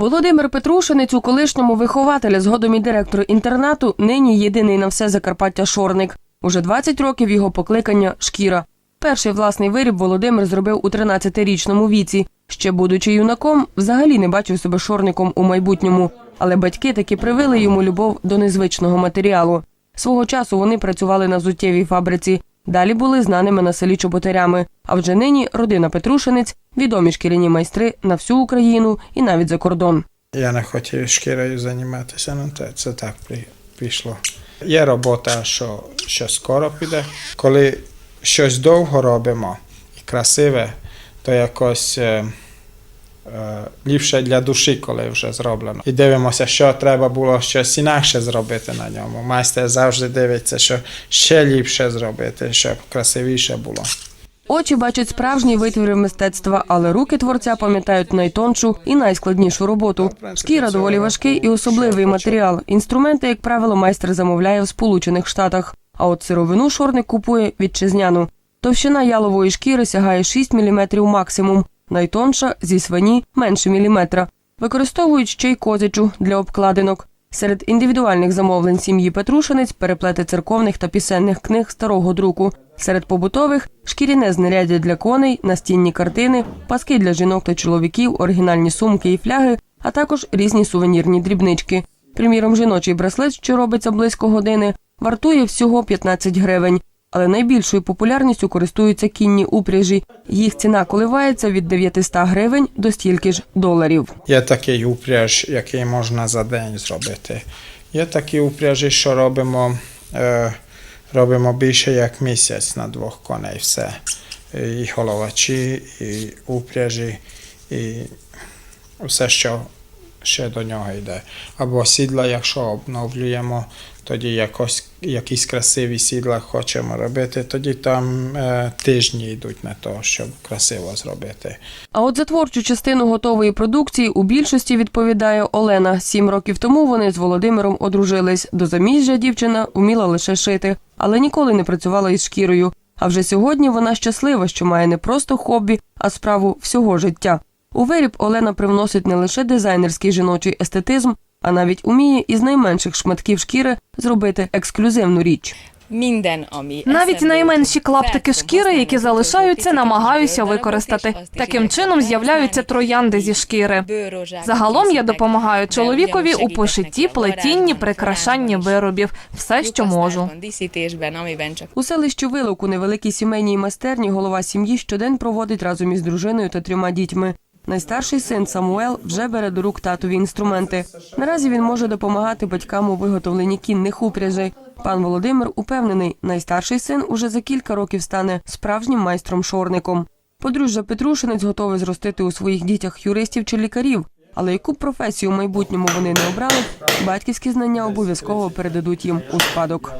Володимир Петрушинець у колишньому вихователя, згодом і директор інтернату, нині єдиний на все Закарпаття шорник. Уже 20 років його покликання шкіра. Перший власний виріб Володимир зробив у 13-річному віці. Ще будучи юнаком, взагалі не бачив себе шорником у майбутньому. Але батьки таки привили йому любов до незвичного матеріалу. Свого часу вони працювали на зуттєвій фабриці. Далі були знаними на селі чоботарями. А вже нині родина Петрушинець відомі шкіряні майстри на всю Україну і навіть за кордон. Я не хотів шкірою займатися, ну це, це так пішло. Є робота, що, що скоро піде. Коли щось довго робимо і красиве, то якось е, е, ліпше для душі, коли вже зроблено. І дивимося, що треба було щось інакше зробити на ньому. Майстер завжди дивиться, що ще ліпше зробити, щоб красивіше було. Очі бачать справжні витвори мистецтва, але руки творця пам'ятають найтоншу і найскладнішу роботу. Шкіра доволі важкий і особливий матеріал. Інструменти, як правило, майстер замовляє в Сполучених Штатах. А от сировину шорник купує вітчизняну. Товщина ялової шкіри сягає 6 мм максимум, найтонша зі свині менше міліметра. Використовують ще й козячу для обкладинок. Серед індивідуальних замовлень сім'ї Петрушинець переплети церковних та пісенних книг старого друку. Серед побутових шкіряне знаряддя для коней, настінні картини, паски для жінок та чоловіків, оригінальні сумки і фляги, а також різні сувенірні дрібнички. Приміром, жіночий браслет, що робиться близько години, вартує всього 15 гривень. Але найбільшою популярністю користуються кінні упряжі. Їх ціна коливається від 900 гривень до стільки ж доларів. Є такий упряж, який можна за день зробити. Є такі упряжі, що робимо, е, робимо більше як місяць на двох коней. Все. І головачі, і упряжі, і все, що ще до нього йде. Або сідла, якщо обновлюємо, тоді якось, якісь красиві сідла хочемо робити, тоді там е, тижні йдуть на те, щоб красиво зробити. А от за творчу частину готової продукції у більшості відповідає Олена. Сім років тому вони з Володимиром одружились. До заміжжя дівчина вміла лише шити, але ніколи не працювала із шкірою. А вже сьогодні вона щаслива, що має не просто хобі, а справу всього життя. У виріб Олена привносить не лише дизайнерський жіночий естетизм, а навіть уміє із найменших шматків шкіри зробити ексклюзивну річ. Minden, ami Навіть найменші клаптики шкіри, які залишаються, намагаюся використати. Таким чином з'являються троянди зі шкіри. Загалом я допомагаю чоловікові у пошитті, плетінні, прикрашанні виробів, все, що можу. У селищі Вилок у невеликій сімейній майстерні голова сім'ї щодень проводить разом із дружиною та трьома дітьми. Найстарший син Самуел вже бере до рук татові інструменти. Наразі він може допомагати батькам у виготовленні кінних упряжей. Пан Володимир упевнений, найстарший син уже за кілька років стане справжнім майстром-шорником. Подружжя Петрушинець готове зростити у своїх дітях юристів чи лікарів. Але яку професію в майбутньому вони не обрали, батьківські знання обов'язково передадуть їм у спадок.